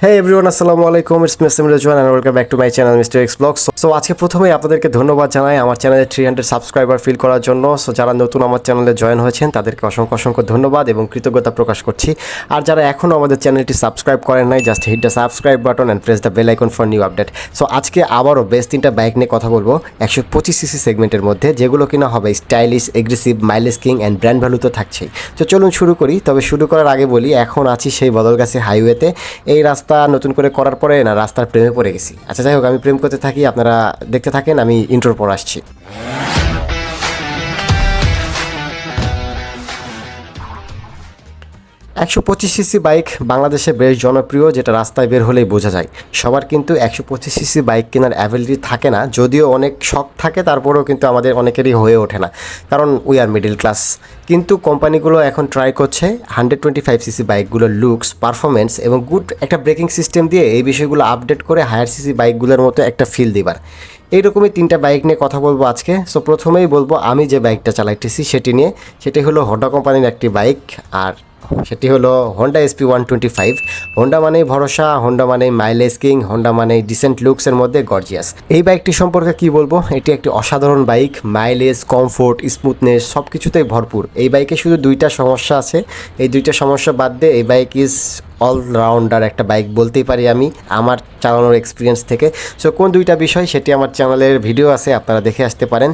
হে everyone আসসালামু আলাইকুম it's mister Rizwan and welcome back to my channel mister X blog so আজকে প্রথমেই আপনাদেরকে ধন্যবাদ জানাই আমার চ্যানেলে থ্রি হান্ড্রেড সাবস্ক্রাইবার ফিল করার জন্য। সো যারা নতুন আমার চ্যানেলে জয়েন হয়েছেন, তাদেরকে অসংখ্য অসংখ্য ধন্যবাদ এবং কৃতজ্ঞতা প্রকাশ করছি। আর যারা এখনও আমাদের চ্যানেলটি সাবস্ক্রাইব করেন নাই just hit the subscribe button and press the bell icon for new update so আজকে আবারও বেশ তিনটা বাইক নিয়ে কথা বলব। একশো পঁচিশ সিসি সেগমেন্টের মধ্যে, যেগুলো কিনা হবে stylish aggressive mileage king and brand value তো থাকছেই। তো চলুন শুরু করি। তবে শুরু করার আগে বলি, এখন আছি সেই বদলগাছি হাইওয়েতে এই রাস্তা নতুন করে করার পরে না, রাস্তার প্রেমে পড়ে গেছি। আচ্ছা যাই হোক, আমি প্রেম করতে থাকি, আপনারা দেখতে থাকেন আমি ইন্টোর পর আসছি। একশো পঁচিশ সিসি বাইক বাংলাদেশে বেশ জনপ্রিয়, যেটা রাস্তায় বের হলেই বোঝা যায়। সবার কিন্তু একশো পঁচিশ সিসি বাইক কেনার অ্যাভেলিটি থাকে না, যদিও অনেক শখ থাকে, তারপরেও কিন্তু আমাদের অনেকেরই হয়ে ওঠে না। কারণ উই আর মিডিল ক্লাস কিন্তু কোম্পানিগুলো এখন ট্রাই করছে হান্ড্রেড টোয়েন্টি ফাইভ সিসি বাইকগুলোর লুকস পারফরমেন্স এবং গুড একটা ব্রেকিং সিস্টেম দিয়ে এই বিষয়গুলো আপডেট করে হায়ার সিসি বাইকগুলোর মতো একটা ফিল দিবার। এইরকমই তিনটা বাইক নিয়ে কথা বলব আজকে। সো প্রথমেই বলব, আমি যে বাইকটা চালাইতেছি সেটি নিয়ে, সেটি হলো হোন্ডা কোম্পানির একটি বাইক, আর সেটি হলো Honda SP one twenty five Honda মানেই ভরসা হন্ডা মানেই মাইলেজ কিং হন্ডা মানেই ডিসেন্ট লুকসের মধ্যে গর্জিয়াস এই বাইকটি সম্পর্কে কি বলব? এটি একটি অসাধারণ বাইক মাইলেজ কমফোর্ট স্মুথনেস সব কিছুতেই ভরপুর। এই বাইকে শুধু দুইটা সমস্যা আছে। এই দুইটা সমস্যা বাদ দিয়ে এই বাইক ইজ অলরাউন্ডার একটা বাইক বলতেই পারি আমি, আমার চালানোর এক্সপিরিয়েন্স থেকে। সো কোন দুইটা বিষয় সেটি আমার চ্যানেলের ভিডিও আছে, আপনারা দেখে আসতে পারেন।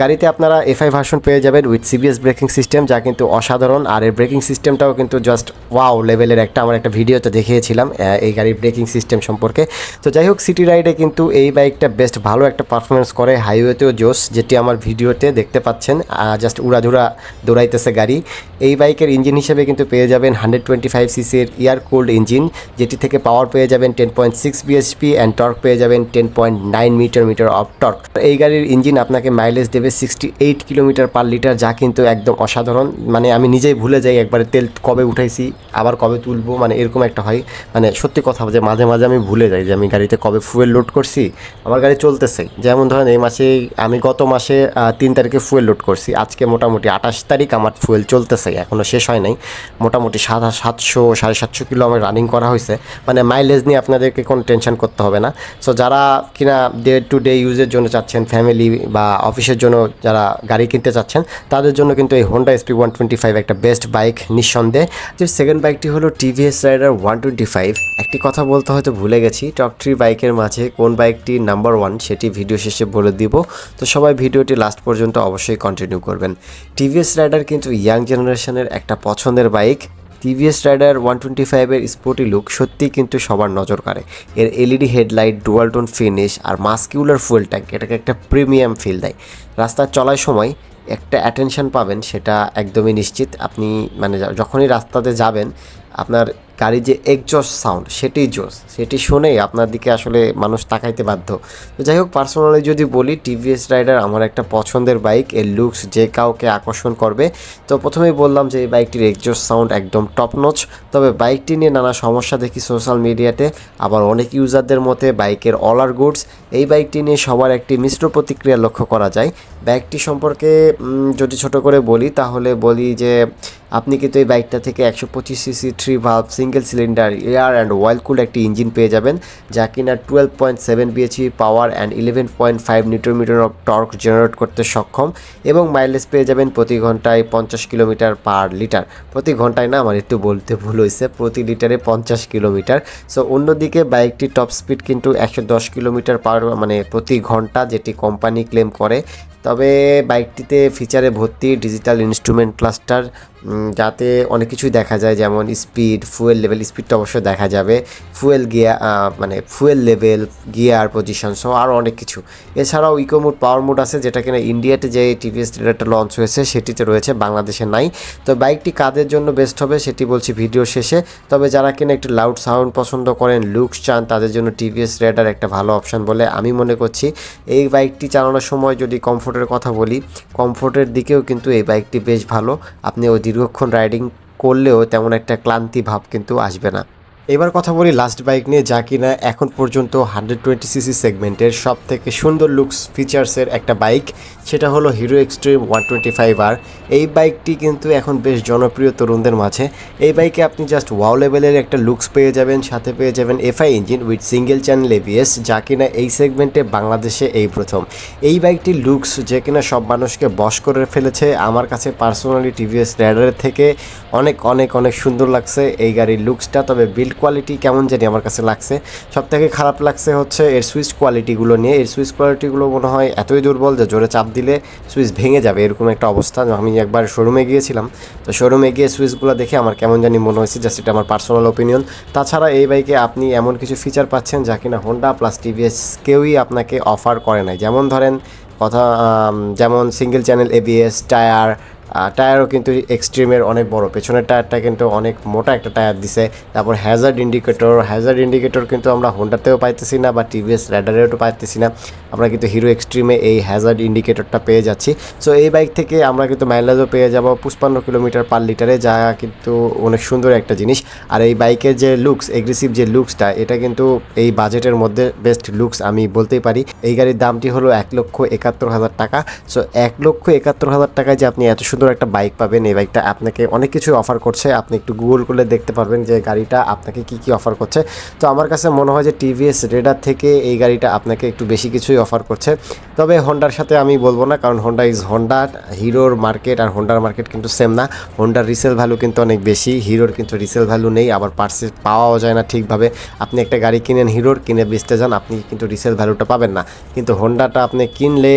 গাড়িতে আপনারা এফআই ভার্সন পেয়ে যাবেন উইথ সিবিএস ব্রেকিং সিস্টেম যা কিন্তু অসাধারণ। আর এর ব্রেকিং সিস্টেমটাও কিন্তু জাস্ট ওয়াও লেভেলের একটা, আমার একটা ভিডিওতে দেখিয়েছিলাম এই গাড়ির ব্রেকিং সিস্টেম সম্পর্কে। তো যাই হোক সিটি রাইডে কিন্তু এই বাইকটা বেস্ট ভালো একটা পারফরমেন্স করে হাইওয়েতেও জোস যেটি আমার ভিডিওতে দেখতে পাচ্ছেন। জাস্ট উড়াধুরা দৌড়াইতেছে গাড়ি। এই বাইকের ইঞ্জিন হিসেবে কিন্তু পেয়ে যাবেন হান্ড্রেড টোয়েন্টি ফাইভ সিসির এয়ার কুল্ড ইঞ্জিন, যেটি থেকে পাওয়ার পেয়ে যাবেন ten point six BHP and torque পেয়ে যাবেন ten point nine metre metre of torque এই গাড়ির ইঞ্জিন আপনাকে মাইলেজ দেবে sixty eight kilometre per litre যা কিন্তু একদম অসাধারণ। মানে আমি নিজেই ভুলে যাই একবারে তেল কবে উঠাইছি, আবার কবে তুলবো মানে এরকম একটা হয়। মানে সত্যি কথা যে মাঝে মাঝে আমি ভুলে যাই যে আমি গাড়িতে কবে ফুয়েল লোড করছি। আমার গাড়ি চলতেছে। যেমন ধরেন এই মাসে আমি গত মাসে তিন তারিখে ফুয়েল লোড করছি। আজকে মোটামুটি আঠাশ তারিখ আমার ফুয়েল চলতেছে এখনও শেষ হয় নাই। মোটামুটি সাত, সাতশো, সাড়ে সাতশো কিলো আমার রানিং করা হয়েছে মানে মাইলেজ নিয়ে আপনাদেরকে কোনো টেনশন করতে হবে না। সো যারা কিনা ডে টু ডে ইউজের জন্য চাচ্ছেন ফ্যামিলি বা অফিসের জন্য যারা গাড়ি কিনতে চাচ্ছেন, তাদের জন্য কিন্তু এই Honda SP one twenty five একটা বেস্ট বাইক নিঃসন্দেহে। যে সেকেন্ড বাইকটি হলো TVS Raider one twenty five একটি কথা বলতে হয়তো ভুলে গেছি টপ থ্রি বাইকের মাঝে কোন বাইকটি নাম্বার ওয়ান সেটি ভিডিও শেষে বলে দিব। তো সবাই ভিডিওটি লাস্ট পর্যন্ত অবশ্যই কন্টিনিউ করবেন। টিভিএস রাইডার কিন্তু ইয়াং জেনারেশনের একটা পছন্দের bike TVS Raider one twenty ফাইভের স্পোর্টি লুক সত্যিই কিন্তু সবার নজর কাড়ে। এর LED headlight, dual tone finish আর মাস্কিউলার ফুয়েল ট্যাঙ্ক, এটাকে একটা প্রিমিয়াম ফিল দেয়। রাস্তা চলার সময় একটা অ্যাটেনশন পাবেন, সেটা একদমই নিশ্চিত। আপনি মানে যখনই রাস্তাতে যাবেন আপনার গাড়ির যে একজস সাউন্ড সেটাই জোস সেটি শুনেই আপনার দিকে আসলে মানুষ তাকাইতে বাধ্য। তো যাই হোক পার্সোনালি যদি বলি টিভিএস রাইডার আমার একটা পছন্দের বাইক এর লুকস যে কাউকে আকর্ষণ করবে। তো প্রথমেই বললাম যে এই বাইকটির একজস সাউন্ড একদম টপ নচ তবে বাইকটি নিয়ে নানা সমস্যা দেখি সোশ্যাল মিডিয়াতে আবার অনেক ইউজারদের মতে বাইকের অলার গুডস এই বাইকটি নিয়ে সবার একটি মিশ্র প্রতিক্রিয়া লক্ষ্য করা যায়। বাইকটি সম্পর্কে যদি ছোট করে বলি, তাহলে বলি যে আপনি কিন্তু এই বাইকটা থেকে একশো পঁচিশ CC three valve single cylinder air and oil cool একটি ইঞ্জিন পেয়ে যাবেন, যা কিনা twelve point seven BHP power and eleven point five newton metre of torque generate করতে সক্ষম এবং মাইলেজ পেয়ে যাবেন প্রতি ঘন্টায় পঞ্চাশ কিলোমিটার পার লিটার প্রতি ঘন্টায় না, আমার একটু বলতে ভুল হয়েছে, প্রতি লিটারে পঞ্চাশ কিলোমিটার। সো অন্যদিকে বাইকটি টপ স্পিড কিন্তু একশো দশ কিলোমিটার পার মানে প্রতি ঘণ্টা যেটি কোম্পানি ক্লেম করে তবে বাইকটিতে ফিচারে ভর্তি ডিজিটাল ইনস্ট্রুমেন্ট ক্লাস্টার যাতে অনেক কিছুই দেখা যায়, যেমন স্পিড ফুয়েল লেভেল স্পিডটা অবশ্যই দেখা যাবে। ফুয়েল গিয়ার মানে ফুয়েল লেভেল গিয়ার পজিশন সহ আরও অনেক কিছু। এছাড়াও ইকো মোড পাওয়ার মোড আছে, যেটা কিনা ইন্ডিয়াতে যে টিভিএস ট্রেলারটা লঞ্চ হয়েছে, সেটিতে রয়েছে, বাংলাদেশে নাই। তো বাইকটি কাদের জন্য বেস্ট হবে, সেটি বলছি ভিডিও শেষে। তবে যারা কিনা একটু লাউড সাউন্ড পছন্দ করেন লুকস চান, তাদের জন্য টিভিএস রেডার একটা ভালো অপশন বলে আমি মনে করছি। এই বাইকটি চালানোর সময় যদি কমফোর্টের কথা বলি কমফোর্টের দিকেও কিন্তু এই বাইকটি বেশ ভালো। আপনি ওই দীর্ঘক্ষণ রাইডিং করলেও তেমন একটা ক্লান্তি ভাব কিন্তু আসবে না। এবার কথা বলি লাস্ট বাইক নিয়ে, যা কিনা এখন পর্যন্ত হান্ড্রেড টোয়েন্টি সিসি সেগমেন্টের সব থেকে সুন্দর লুকস ফিচার্সের একটা বাইক সেটা হলো Hero Xtreme one twenty five আর এই বাইকটি কিন্তু এখন বেশ জনপ্রিয় তরুণদের মাঝে। এই বাইকে আপনি জাস্ট ওয়াও লেভেলের একটা লুকস পেয়ে যাবেন, সাথে পেয়ে যাবেন FI engine with single channel ABS যা কিনা এই সেগমেন্টে বাংলাদেশে এই প্রথম। এই বাইকটির লুকস যে কিনা সব মানুষকে বশ করে ফেলেছে। আমার কাছে পার্সোনালি টিভিএস র্যাডারের থেকে অনেক অনেক অনেক সুন্দর লাগছে এই গাড়ির লুকসটা তবে বিল্ড কোয়ালিটি কেমন জানি আমার কাছে লাগছে। সব থেকে খারাপ লাগছে হচ্ছে এর সুইচ কোয়ালিটিগুলো নিয়ে। এর সুইচ কোয়ালিটিগুলো মনে হয় এতই দুর্বল যে জোরে চাপ দিলে সুইচ ভেঙে যাবে, এরকম একটা অবস্থা। আমি একবার শোরুমে গিয়েছিলাম, তো শোরুমে গিয়ে সুইচগুলো দেখে আমার কেমন জানি মনে হয়েছে জাস্ট এটা আমার পার্সোনাল ওপিনিয়ন তাছাড়া এই বাইকে আপনি এমন কিছু ফিচার পাচ্ছেন যা কিনা হোন্ডা প্লাস টিভিএস কেউই আপনাকে অফার করে নাই। যেমন ধরেন কথা যেমন সিঙ্গেল চ্যানেল এবিএস টায়ার টায়ারও কিন্তু এক্সট্রিমের অনেক বড়। পেছনের টায়ারটা কিন্তু অনেক মোটা একটা টায়ার দিছে। তারপর হ্যাজার্ড ইন্ডিকেটর হ্যাজার্ড ইন্ডিকেটর কিন্তু আমরা হোন্ডাতেও পাইতেছি না বা টিভিএস র্যাডারেও পাইতেছি না। আমরা কিন্তু হিরো এক্সট্রিমে এই হ্যাজার্ড ইন্ডিকেটরটা পেয়ে যাচ্ছি। সো এই বাইক থেকে আমরা কিন্তু মাইলেজও পেয়ে যাব পুষ্পান্ন কিলোমিটার পার লিটারে যা কিন্তু অনেক সুন্দর একটা জিনিস। আর এই বাইকের যে লুকস এগ্রেসিভ যে লুকসটা এটা কিন্তু এই বাজেটের মধ্যে বেস্ট লুকস আমি বলতেই পারি। এই গাড়ির দামটি হলো এক লক্ষ একাত্তর হাজার টাকা। সো এক লক্ষ একাত্তর হাজার টাকায় যে আপনি এত সুন্দর একটা বাইক পাবেন, এই বাইকটা আপনাকে অনেক কিছু অফার করছে। আপনি একটু গুগল করলে দেখতে পারবেন যে গাড়িটা আপনাকে কি কি অফার করছে। তো আমার কাছে মনে হয় যে টিভিএস রেডার থেকে এই গাড়িটা আপনাকে একটু বেশি কিছুই অফার করছে। তবে হন্ডার সাথে আমি বলব না, কারণ হন্ডা ইজ হন্ডা হিরোর মার্কেট আর হন্ডার মার্কেট কিন্তু সেম না। হন্ডার রিসেল ভ্যালু কিন্তু অনেক বেশি, হিরোর কিন্তু রিসেল ভ্যালু নেই, আবার পার্সেস পাওয়াও যায় না ঠিকভাবে। আপনি একটা গাড়ি কিনেন হিরোর, কিনে বেচতে যান, আপনি কিন্তু রিসেল ভ্যালুটা পাবেন না। কিন্তু হন্ডাটা আপনি কিনলে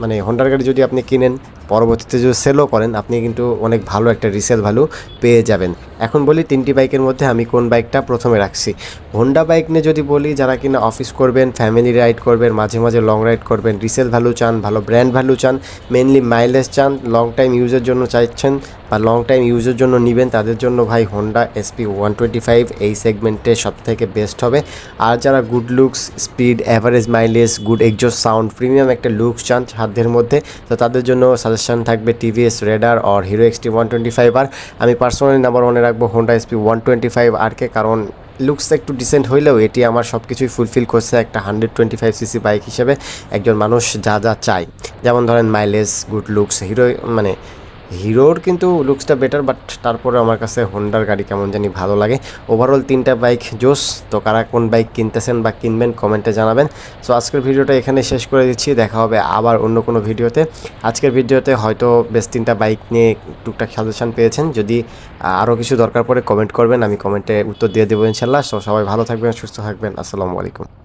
মানে হন্ডার গাড়ি যদি আপনি কিনেন পরবর্তীতে যদি সেলও করেন, আপনি কিন্তু অনেক ভালো একটা রিসেল ভ্যালু পেয়ে যাবেন। এখন বলি তিনটি বাইকের মধ্যে আমি কোন বাইকটা প্রথমে রাখছি। হোন্ডা বাইক নিয়ে যদি বলি, যারা কিনা অফিস করবেন ফ্যামিলি রাইড করবেন, মাঝে মাঝে লং রাইড করবেন রিসেল ভ্যালু চান, ভালো ব্র্যান্ড ভ্যালু চান মেনলি মাইলেজ চান লং টাইম ইউজের জন্য চাইছেন বা লং টাইম ইউজের জন্য নেবেন, তাদের জন্য ভাই Honda SP one twenty five এই সেগমেন্টে সব থেকে বেস্ট হবে। আর যারা good looks speed average mileage good exhaust sound premium একটা লুকস চান সাধ্যের মধ্যে, তো তাদের জন্য সাজেশন থাকবে TVS Raider or Hero XT one twenty five আর আমি পার্সোনালি নাম্বার ওয়ানে রাখব Honda SP one twenty five আরকে কারণ লুকস একটু ডিসেন্ট হইলেও এটি আমার সব কিছুই ফুলফিল করছে একটা hundred twenty five CC bike হিসেবে একজন মানুষ যা যা চায়। যেমন ধরেন মাইলেজ গুড লুকস হিরো মানে হিরোর কিন্তু লুকসটা বেটার বাট তারপরে আমার কাছে হোন্ডার গাড়ি কেমন জানি ভালো লাগে। ওভারঅল তিনটা বাইক জোস, তো কারা কোন বাইক কিনতেছেন বা কিনবেন কমেন্টে জানাবেন। সো আজকের ভিডিওটা এখানে শেষ করে দিচ্ছি, দেখা হবে আবার অন্য কোনো ভিডিওতে। আজকের ভিডিওতে হয়তো বেশ তিনটা বাইক নিয়ে টুকটাক সাজেশন পেয়েছেন। যদি আরও কিছু দরকার পড়ে কমেন্ট করবেন, আমি কমেন্টে উত্তর দিয়ে দেবো ইনশাল্লাহ। সো সবাই ভালো থাকবেন, সুস্থ থাকবেন। আসসালামু আলাইকুম।